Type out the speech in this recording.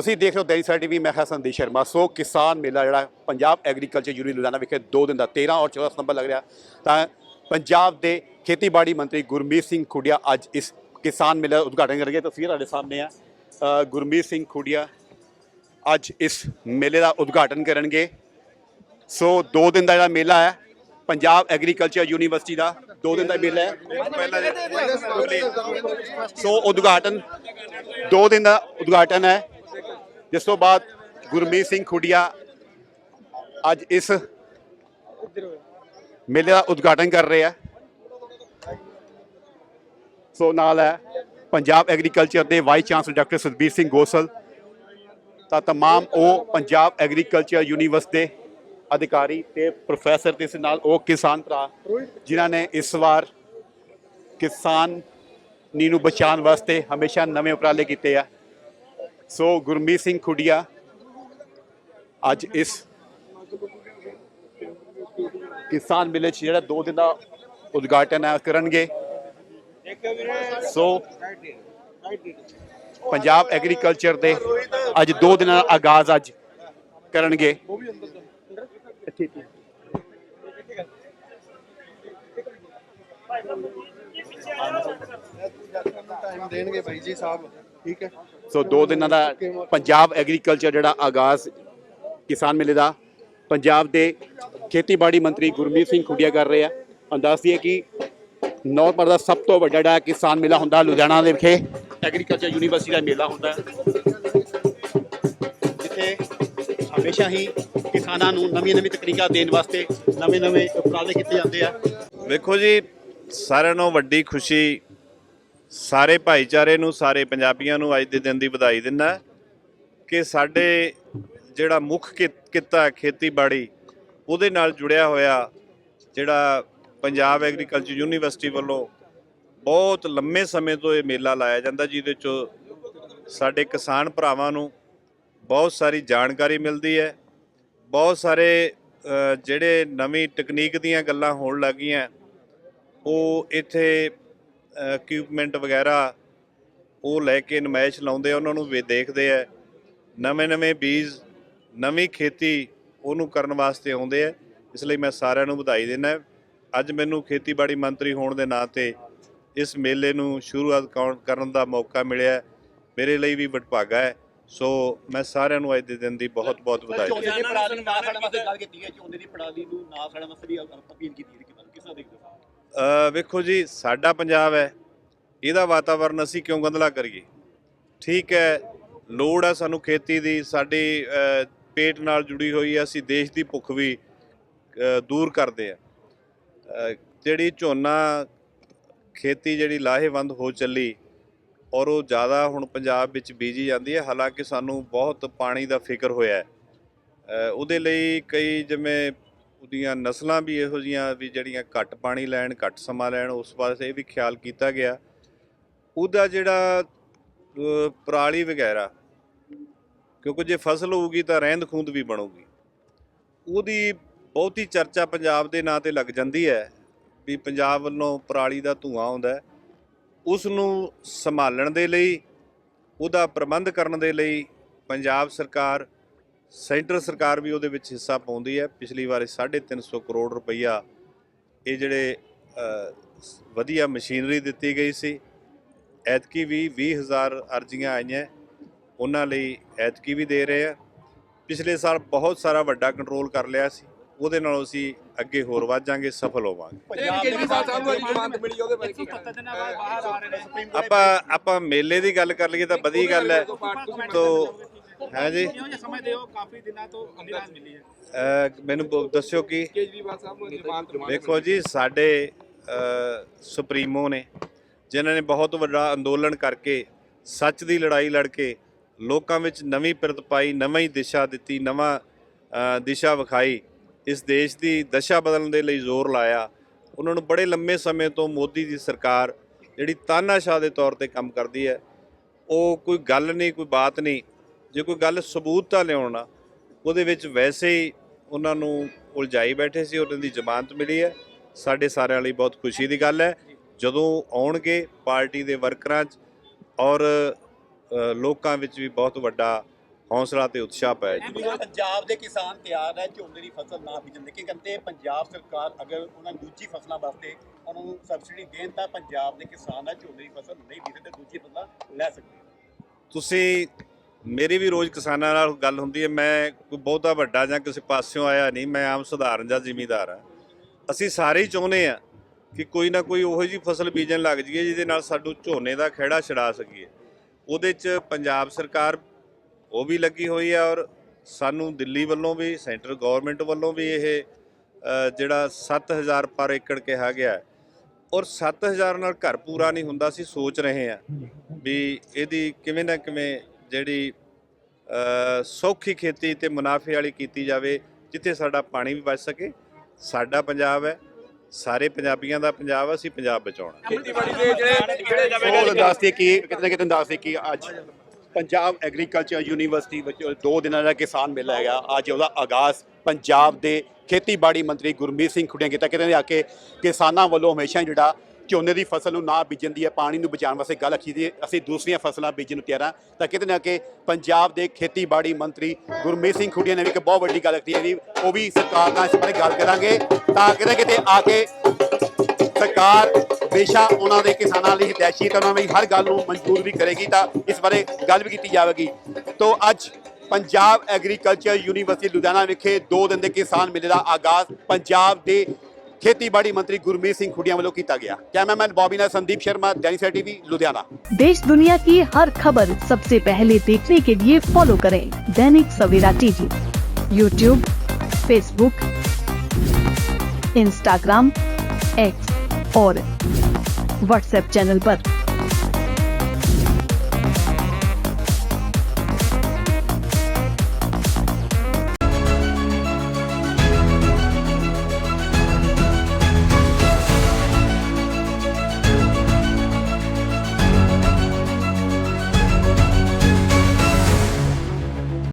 ਤੁਸੀਂ ਦੇਖ ਰਹੇ ਹੋ ਦੈਨਿਕ ਸਵੇਰਾ ਟੀਵੀ, ਮੈਂ ਹਾਂ ਸੰਦੀਪ ਸ਼ਰਮਾ। ਸੋ ਕਿਸਾਨ ਮੇਲਾ ਜਿਹੜਾ ਪੰਜਾਬ ਐਗਰੀਕਲਚਰ ਯੂਨੀਅਨ ਲੁਧਿਆਣਾ ਵਿਖੇ 2 ਦਿਨ ਦਾ 13 ਔਰ 14 ਸਤੰਬਰ ਲੱਗ ਰਿਹਾ। ਤਾਂ ਪੰਜਾਬ ਦੇ ਖੇਤੀਬਾੜੀ ਮੰਤਰੀ ਗੁਰਮੀਤ ਸਿੰਘ ਖੁੱਡੀਆ ਅੱਜ ਇਸ ਕਿਸਾਨ ਮੇਲੇ ਦਾ ਉਦਘਾਟਨ ਕਰਨਗੇ। ਤਸਵੀਰ ਤੁਹਾਡੇ ਸਾਹਮਣੇ ਆ। ਗੁਰਮੀਤ ਸਿੰਘ ਖੁੱਡੀਆ ਅੱਜ ਇਸ ਮੇਲੇ ਦਾ ਉਦਘਾਟਨ ਕਰਨਗੇ। ਸੋ 2 ਦਿਨ ਦਾ ਜਿਹੜਾ ਮੇਲਾ ਹੈ, ਪੰਜਾਬ ਐਗਰੀਕਲਚਰ ਯੂਨੀਵਰਸਿਟੀ ਦਾ 2 ਦਿਨ ਦਾ ਮੇਲਾ ਹੈ। ਸੋ ਉਦਘਾਟਨ 2 ਦਿਨ ਦਾ ਉਦਘਾਟਨ ਹੈ। ਜਿਸ ਤੋਂ ਬਾਅਦ ਗੁਰਮੀਤ ਸਿੰਘ ਖੁੱਡੀਆ ਅੱਜ ਇਸ ਮੇਲੇ ਦਾ ਉਦਘਾਟਨ ਕਰ ਰਹੇ ਆ ਸੋ ਨਾਲ ਹੈ ਪੰਜਾਬ ਐਗਰੀਕਲਚਰ ਦੇ vice chancellor doctor Sukhbir Singh Gosal ਤਾਂ तमाम ਉਹ ਪੰਜਾਬ ਐਗਰੀਕਲਚਰ ਯੂਨੀਵਰਸਿਟੀ ਦੇ ਅਧਿਕਾਰੀ ਤੇ ਪ੍ਰੋਫੈਸਰ ਤੇ ਇਸ ਨਾਲ ਉਹ ਕਿਸਾਨ ਭਰਾ ਜਿਨ੍ਹਾਂ ਨੇ ਇਸ ਵਾਰ ਕਿਸਾਨ ਨੀ ਨੂੰ ਬਚਾਉਣ ਵਾਸਤੇ ਹਮੇਸ਼ਾ ਨਵੇਂ ਉਪਰਾਲੇ ਕੀਤੇ ਆ ਸੋ ਗੁਰਮੀਤ ਸਿੰਘ ਖੁੱਡੀਆ ਅੱਜ ਇਸ ਕਿਸਾਨ ਮੇਲੇ 'ਚ ਜਿਹੜਾ 2 ਦਿਨ ਦਾ ਉਦਘਾਟਨ ਹੈ ਕਰਨਗੇ। ਸੋ ਪੰਜਾਬ ਐਗਰੀਕਲਚਰ ਦੇ ਅੱਜ 2 ਦਿਨਾਂ ਦਾ ਆਗਾਜ਼ ਅੱਜ ਕਰਨਗੇ। ਟਾਈਮ ਦੇਣਗੇ ਭਾਈ ਜੀ ਸਾਹਿਬ ਠੀਕ ਹੈ। ਸੋ ਦੋ ਦਿਨਾਂ ਦਾ ਪੰਜਾਬ ਐਗਰੀਕਲਚਰ ਜਿਹੜਾ ਆਗਾਜ਼ ਕਿਸਾਨ ਮੇਲੇ ਦਾ, ਪੰਜਾਬ ਦੇ ਖੇਤੀਬਾੜੀ ਮੰਤਰੀ ਗੁਰਮੀਤ ਸਿੰਘ ਖੁੱਡੀਆ ਕਰ ਰਹੇ ਆ। ਹੁਣ ਦੱਸ ਦਈਏ ਕਿ ਨੌਰਮਰ ਦਾ ਸਭ ਤੋਂ ਵੱਡਾ ਜਿਹੜਾ ਕਿਸਾਨ ਮੇਲਾ ਹੁੰਦਾ ਲੁਧਿਆਣਾ ਦੇ ਵਿਖੇ ਐਗਰੀਕਲਚਰ ਯੂਨੀਵਰਸਿਟੀ ਦਾ ਮੇਲਾ ਹੁੰਦਾ। ਜਿੱਥੇ ਹਮੇਸ਼ਾ ਹੀ ਕਿਸਾਨਾਂ ਨੂੰ ਨਵੀਆਂ ਨਵੀਂ ਤਕਨੀਕਾਂ ਦੇਣ ਵਾਸਤੇ ਨਵੇਂ ਨਵੇਂ ਉਪਰਾਲੇ ਕੀਤੇ ਜਾਂਦੇ ਆ। ਵੇਖੋ ਜੀ, ਸਾਰਿਆਂ ਨੂੰ ਵੱਡੀ ਖੁਸ਼ੀ ਸਾਰੇ ਭਾਈਚਾਰੇ ਨੂੰ, ਸਾਰੇ ਪੰਜਾਬੀਆਂ ਨੂੰ ਅੱਜ ਦੇ ਦਿਨ ਦੀ ਵਧਾਈ ਦਿੰਦਾ ਕਿ ਸਾਡੇ ਜਿਹੜਾ ਮੁੱਖ ਕਿ- ਕਿੱਤਾ ਖੇਤੀਬਾੜੀ, ਉਹਦੇ ਨਾਲ ਜੁੜਿਆ ਹੋਇਆ ਜਿਹੜਾ ਪੰਜਾਬ ਐਗਰੀਕਲਚਰ ਯੂਨੀਵਰਸਿਟੀ ਵੱਲੋਂ ਬਹੁਤ ਲੰਮੇ ਸਮੇਂ ਤੋਂ ਇਹ ਮੇਲਾ ਲਾਇਆ ਜਾਂਦਾ, ਜਿਹਦੇ 'ਚੋਂ ਸਾਡੇ ਕਿਸਾਨ ਭਰਾਵਾਂ ਨੂੰ ਬਹੁਤ ਸਾਰੀ ਜਾਣਕਾਰੀ ਮਿਲਦੀ ਹੈ। ਬਹੁਤ ਸਾਰੇ ਜਿਹੜੇ ਨਵੀਂ ਟੈਕਨੀਕ ਦੀਆਂ ਗੱਲਾਂ ਹੋਣ ਲੱਗੀਆਂ, ਉਹ ਇੱਥੇ ਇਕਵਿਪਮੈਂਟ ਵਗੈਰਾ ਉਹ ਲੈ ਕੇ ਨਮਾਇਸ਼ ਲਾਉਂਦੇ ਆ, ਉਹਨਾਂ ਨੂੰ ਵੀ ਦੇਖਦੇ ਆ। ਨਵੇਂ ਨਵੇਂ ਬੀਜ, ਨਵੀਂ ਖੇਤੀ ਉਹਨੂੰ ਕਰਨ ਵਾਸਤੇ ਆਉਂਦੇ ਆ। ਇਸ ਲਈ ਮੈਂ ਸਾਰਿਆਂ ਨੂੰ ਵਧਾਈ ਦਿੰਦਾ ਅੱਜ ਮੈਨੂੰ ਖੇਤੀਬਾੜੀ ਮੰਤਰੀ ਹੋਣ ਦੇ ਨਾਂ ਤੇ ਇਸ ਮੇਲੇ ਨੂੰ ਸ਼ੁਰੂਆਤ ਕੌਣ- ਕਰਨ ਦਾ ਮੌਕਾ ਮਿਲਿਆ, ਮੇਰੇ ਲਈ ਵੀ ਵਡਭਾਗਾ ਹੈ। ਸੋ ਮੈਂ ਸਾਰਿਆਂ ਨੂੰ ਅੱਜ ਦੇ ਦਿਨ ਦੀ ਬਹੁਤ ਬਹੁਤ ਵਧਾਈ ਦਿੰਦਾ ਝੋਨੇ ਦੀ ਪੜਾਲੀ ਨਾ ਸਾਡੇ ਵਾਸਤੇ ਗੱਲ ਕੀਤੀ ਹੈ ਝੋਨੇ ਦੀ ਪੜਾਲੀ ਨੂੰ ਨਾ ਸਾਡੇ ਵਾਸਤੇ ਵੀ ਅਪੀਲ ਕੀਤੀ ਹੈ ਕਿਸਾਨ ਕਿਸਾਂ ਦੇਖਦੇ ਵੇਖੋ ਜੀ, ਸਾਡਾ ਪੰਜਾਬ ਹੈ, ਇਹਦਾ ਵਾਤਾਵਰਨ ਅਸੀਂ ਕਿਉਂ ਗੰਦਲਾ ਕਰੀਏ? ਠੀਕ ਹੈ, ਲੋੜ ਹੈ ਸਾਨੂੰ ਖੇਤੀ ਦੀ, ਸਾਡੀ ਪੇਟ ਨਾਲ ਜੁੜੀ ਹੋਈ ਹੈ, ਅਸੀਂ ਦੇਸ਼ ਦੀ ਭੁੱਖ ਵੀ ਦੂਰ ਕਰਦੇ ਆ ਜਿਹੜੀ ਝੋਨਾ, ਖੇਤੀ ਜਿਹੜੀ ਲਾਹੇਵੰਦ ਹੋ ਚੱਲੀ, ਔਰ ਉਹ ਜ਼ਿਆਦਾ ਹੁਣ ਪੰਜਾਬ ਵਿੱਚ ਬੀਜੀ ਜਾਂਦੀ ਹੈ, ਹਾਲਾਂਕਿ ਸਾਨੂੰ ਬਹੁਤ ਪਾਣੀ ਦਾ ਫਿਕਰ ਹੋਇਆ ਉਹਦੇ ਲਈ ਕਈ ਜਿਵੇਂ ਉਹਦੀਆਂ ਨਸਲਾਂ ਵੀ ਇਹੋ ਜੀਆਂ ਵੀ ਜਿਹੜੀਆਂ ਘੱਟ ਪਾਣੀ ਲੈਣ, ਘੱਟ ਸਮਾਂ ਲੈਣ, ਉਸ ਵਾਸਤੇ ਇਹ ਵੀ ਖਿਆਲ ਕੀਤਾ ਗਿਆ। ਉਹਦਾ ਜਿਹੜਾ ਪਰਾਲੀ ਵਗੈਰਾ, ਕਿਉਂਕਿ ਜੇ ਫਸਲ ਹੋਊਗੀ ਤਾਂ ਰਹਿੰਦ ਖੂੰਦ ਵੀ ਬਣੂਗੀ। ਉਹਦੀ ਬਹੁਤੀ ਚਰਚਾ ਪੰਜਾਬ ਦੇ ਨਾਂ ਤੇ ਲੱਗ ਜਾਂਦੀ ਹੈ ਵੀ ਪੰਜਾਬ ਵੱਲੋਂ ਪਰਾਲੀ ਦਾ ਧੂਆਂ ਆਉਂਦਾ ਉਸ ਨੂੰ ਸੰਭਾਲਣ ਦੇ ਲਈ, ਉਹਦਾ ਪ੍ਰਬੰਧ ਕਰਨ ਦੇ ਲਈ ਪੰਜਾਬ ਸਰਕਾਰ ਸੈਂਟਰ ਸਰਕਾਰ ਵੀ ਉਹਦੇ ਵਿੱਚ ਹਿੱਸਾ ਪਾਉਂਦੀ ਹੈ। ਪਿਛਲੀ ਵਾਰ 350 ਕਰੋੜ ਰੁਪਈਆ ਇਹ ਜਿਹੜੇ ਵਧੀਆ ਮਸ਼ੀਨਰੀ ਦਿੱਤੀ ਗਈ ਸੀ। ਐਤਕੀ ਵੀ 20000 ਅਰਜ਼ੀਆਂ ਆਈਆਂ। ਉਹਨਾਂ ਲਈ ਐਤਕੀ ਵੀ ਦੇ ਰਹੇ ਆ। ਪਿਛਲੇ ਸਾਲ ਬਹੁਤ ਸਾਰਾ ਵੱਡਾ ਕੰਟਰੋਲ ਕਰ ਲਿਆ ਸੀ। ਉਹਦੇ ਨਾਲ ਅਸੀਂ ਅੱਗੇ ਹੋਰ ਵੱਧ ਜਾਾਂਗੇ ਸਫਲ ਹੋਵਾਂਗੇ। ਆਪਾਂ ਆਪਾਂ ਮੇਲੇ ਦੀ ਗੱਲ ਕਰ ਲਈਏ ਤਾਂ ਵਧੀਆ ਗੱਲ ਹੈ। ਤੋ ਹੈ ਜੀ। ਕਿਉਂ ਜੇ ਸਮਝ ਦਿਓ ਕਾਫੀ ਦਿਨਾਂ ਤੋਂ ਅਮਿਰਾਜ ਮਿਲੀ ਹੈ। ਮੈਨੂੰ ਬ- ਦੱਸਿਓ ਕੀ ਕੇਜਰੀਵਾਲ ਸਾਹਿਬ ਨੂੰ ਜ਼ਮਾਨਤ ਮਿਲੀ ਵੇਖੋ ਜੀ ਸਾਡੇ ਅ, ਸੁਪਰੀਮੋ ਨੇ ਜਿਨ੍ਹਾਂ ਨੇ ਬਹੁਤ ਵੱਡਾ ਅੰਦੋਲਨ ਕਰਕੇ ਸੱਚ ਦੀ ਲੜਾਈ ਲੜ ਕੇ ਲੋਕਾਂ ਵਿੱਚ ਨਵੀਂ ਪ੍ਰਤ ਪਾਈ ਨਵੀਂ ਦਿਸ਼ਾ ਦਿੱਤੀ ਨਵਾਂ ਅ, ਦਿਸ਼ਾ ਵਿਖਾਈ ਇਸ ਦੇਸ਼ ਦੀ ਦਸ਼ਾ ਬਦਲਣ ਦੇ ਲਈ ਜ਼ੋਰ ਲਾਇਆ। ਉਹਨਾਂ ਨੂੰ ਬੜੇ ਲੰਮੇ ਸਮੇਂ ਤੋਂ ਮੋਦੀ ਦੀ ਸਰਕਾਰ ਜਿਹੜੀ ਤਾਨਾਸ਼ਾਹ ਦੇ ਤੌਰ ਤੇ ਕੰਮ ਕਰਦੀ ਹੈ ਉਹ ਕੋਈ ਗੱਲ ਨਹੀਂ ਕੋਈ ਬਾਤ ਨਹੀਂ ਜੇ ਕੋਈ ਗੱਲ ਸਬੂਤ ਤਾਂ ਲਿਆਉਣਾ ਉਹਦੇ ਵਿੱਚ ਵੈਸੇ ਹੀ ਉਹਨਾਂ ਨੂੰ ਉਲਝਾਈ ਬੈਠੇ ਸੀ ਉਹਨਾਂ ਦੀ ਜ਼ਮਾਨਤ ਮਿਲੀ ਹੈ। ਸਾਡੇ ਸਾਰਿਆਂ ਲਈ ਬਹੁਤ ਖੁਸ਼ੀ ਦੀ ਗੱਲ ਹੈ। ਜਦੋਂ ਆਉਣਗੇ ਪਾਰਟੀ ਦੇ ਵਰਕਰਾਂ 'ਚ ਔਰ ਲੋਕਾਂ ਵਿੱਚ ਵੀ ਬਹੁਤ ਵੱਡਾ ਹੌਸਲਾ ਤੇ ਉਤਸ਼ਾਹ ਪਾਇਆ ਜੀ ਪੰਜਾਬ ਦੇ ਕਿਸਾਨ ਤਿਆਰ ਹੈ ਝੋਨੇ ਦੀ ਫਸਲ ਨਾ ਬੀਜਣ ਦੇ। ਕੀ ਕਹਿੰਦੇ ਪੰਜਾਬ ਸਰਕਾਰ ਅਗਰ ਉਹਨਾਂ ਦੂਜੀ ਫਸਲਾਂ ਵਾਸਤੇ ਉਹਨਾਂ ਨੂੰ ਸਬਸਿਡੀ ਦੇਣ ਤਾਂ ਪੰਜਾਬ ਦੇ ਕਿਸਾਨ ਹੈ ਝੋਨੇ ਦੀ ਫਸਲ ਨਹੀਂ ਬੀਜਦੇ ਤੇ ਦੂਜੀ ਫਸਲਾਂ ਲੈ ਸਕਦੇ। ਤੁਸੀਂ ਮੇਰੀ ਵੀ ਰੋਜ਼ ਕਿਸਾਨਾਂ ਨਾਲ ਗੱਲ ਹੁੰਦੀ ਹੈ ਮੈਂ ਕੋਈ ਬਹੁਤਾ ਵੱਡਾ ਜਾਂ ਕਿਸੇ ਪਾਸਿਓਂ ਆਇਆ ਨਹੀਂ ਮੈਂ ਆਮ ਸਧਾਰਨ ਜਾਂ ਜ਼ਿਮੀਦਾਰ ਆ ਅਸੀਂ ਸਾਰੇ ਹੀ ਚਾਹੁੰਦੇ ਆ ਕਿ ਕੋਈ ਨਾ ਕੋਈ ਉਹੋ ਜੀ ਫਸਲ ਬੀਜਣ ਲੱਗ ਜਾਈਏ ਜਿਹਦੇ ਨਾਲ ਸਾਡੂ ਝੋਨੇ ਦਾ ਖਹਿੜਾ ਛਡਾ ਸਕੀਏ। ਉਹਦੇ 'ਚ ਪੰਜਾਬ ਸਰਕਾਰ ਉਹ ਵੀ ਲੱਗੀ ਹੋਈ ਹੈ ਔਰ ਸਾਨੂੰ ਦਿੱਲੀ ਵੱਲੋਂ ਵੀ ਸੈਂਟਰ ਗਵਰਨਮੈਂਟ ਵੱਲੋਂ ਵੀ ਇਹ ਅ, ਜਿਹੜਾ 7000 ਪਰ ਏਕੜ ਕਿਹਾ ਗਿਆ ਹੈ। ਔਰ 7000 ਨਾਲ ਘਰ ਪੂਰਾ ਨਹੀਂ ਹੁੰਦਾ ਅਸੀਂ ਸੋਚ ਰਹੇ ਹਾਂ ਵੀ ਇਹਦੀ ਕਿਵੇਂ ਨਾ ਕਿਵੇਂ ਜਿਹੜੀ ਸੌਖੀ ਖੇਤੀ ਤੇ ਮੁਨਾਫੇ ਵਾਲੀ ਕੀਤੀ ਜਾਵੇ ਜਿੱਥੇ ਸਾਡਾ ਪਾਣੀ ਵੀ ਬਚ ਸਕੇ ਸਾਡਾ ਪੰਜਾਬ ਹੈ ਸਾਰੇ ਪੰਜਾਬੀਆਂ ਦਾ ਪੰਜਾਬ ਹੈ, ਅਸੀਂ ਪੰਜਾਬ ਬਚਾਉਣਾ। ਖੇਤੀਬਾੜੀ ਦੇ ਜਿਹੜੇ ਜਿਹੜੇ ਉਹ ਦੱਸਦੇ ਕਿ ਕਿਤੇ ਨਾ ਕਿਤੇ ਦੱਸਦੇ ਕਿ ਅੱਜ ਪੰਜਾਬ ਐਗਰੀਕਲਚਰ ਯੂਨੀਵਰਸਿਟੀ ਵਿੱਚ ਦੋ ਦਿਨਾਂ ਦਾ ਕਿਸਾਨ ਮੇਲਾ ਹੈਗਾ। ਅੱਜ ਉਹਦਾ ਆਗਾਜ਼ ਪੰਜਾਬ ਦੇ ਖੇਤੀਬਾੜੀ ਮੰਤਰੀ ਗੁਰਮੀਤ ਸਿੰਘ ਖੁੱਡੀਆਂ ਕੀਤਾ। ਕਿਤੇ ਆ ਕੇ ਕਿਸਾਨਾਂ ਵੱਲੋਂ ਹਮੇਸ਼ਾ ਜਿਹੜਾ ਝੋਨੇ ਦੀ ਫਸਲ ਨੂੰ ਨਾ ਬੀਜਣ ਦੀ ਹੈ, ਪਾਣੀ ਨੂੰ ਬਚਾਉਣ ਵਾਸਤੇ ਗੱਲ ਆਖੀ ਦੀ ਅਸੀਂ ਦੂਸਰੀਆਂ ਫਸਲਾਂ ਬੀਜਣ ਨੂੰ ਤਿਆਰ ਹਾਂ। ਤਾਂ ਕਿਤੇ ਨਾ ਕਿ ਪੰਜਾਬ ਦੇ ਖੇਤੀਬਾੜੀ ਮੰਤਰੀ ਗੁਰਮੀਤ ਸਿੰਘ ਖੁੱਡੀਆਂ ਨੇ ਵੀ ਇੱਕ ਬਹੁਤ ਵੱਡੀ ਗੱਲ ਕੀਤੀ ਹੈ ਜੀ। ਉਹ ਵੀ ਸਰਕਾਰ ਨਾਲ ਇਸ ਬਾਰੇ ਗੱਲ ਕਰਾਂਗੇ। ਤਾਂ ਕਿਤੇ ਕਿਤੇ ਆ ਕੇ ਸਰਕਾਰ ਹਮੇਸ਼ਾ ਉਹਨਾਂ ਦੇ ਕਿਸਾਨਾਂ ਲਈ ਹਿਤੈਸ਼ੀ ਤੇ ਉਹਨਾਂ ਲਈ ਹਰ ਗੱਲ ਨੂੰ ਮਨਜ਼ੂਰ ਵੀ ਕਰੇਗੀ। ਤਾਂ ਇਸ ਬਾਰੇ ਗੱਲ ਵੀ ਕੀਤੀ ਜਾਵੇਗੀ। ਤੋਂ ਅੱਜ ਪੰਜਾਬ ਐਗਰੀਕਲਚਰ ਯੂਨੀਵਰਸਿਟੀ ਲੁਧਿਆਣਾ ਵਿਖੇ 2 ਦਿਨ ਦੇ ਕਿਸਾਨ ਮੇਲੇ ਦਾ ਆਗਾਜ਼। ਪੰਜਾਬ ਦੇ खेतीबाड़ी मंत्री गुरमीत सिंह खुडिया वालों ਕੀਤਾ गया। Cameraman Bobby Sandeep Sharma Dennis TV Ludhiana. देश दुनिया की हर खबर सबसे पहले देखने के लिए फॉलो करें Dainik Savera TV YouTube Facebook Instagram X और व्हाट्सएप चैनल पर।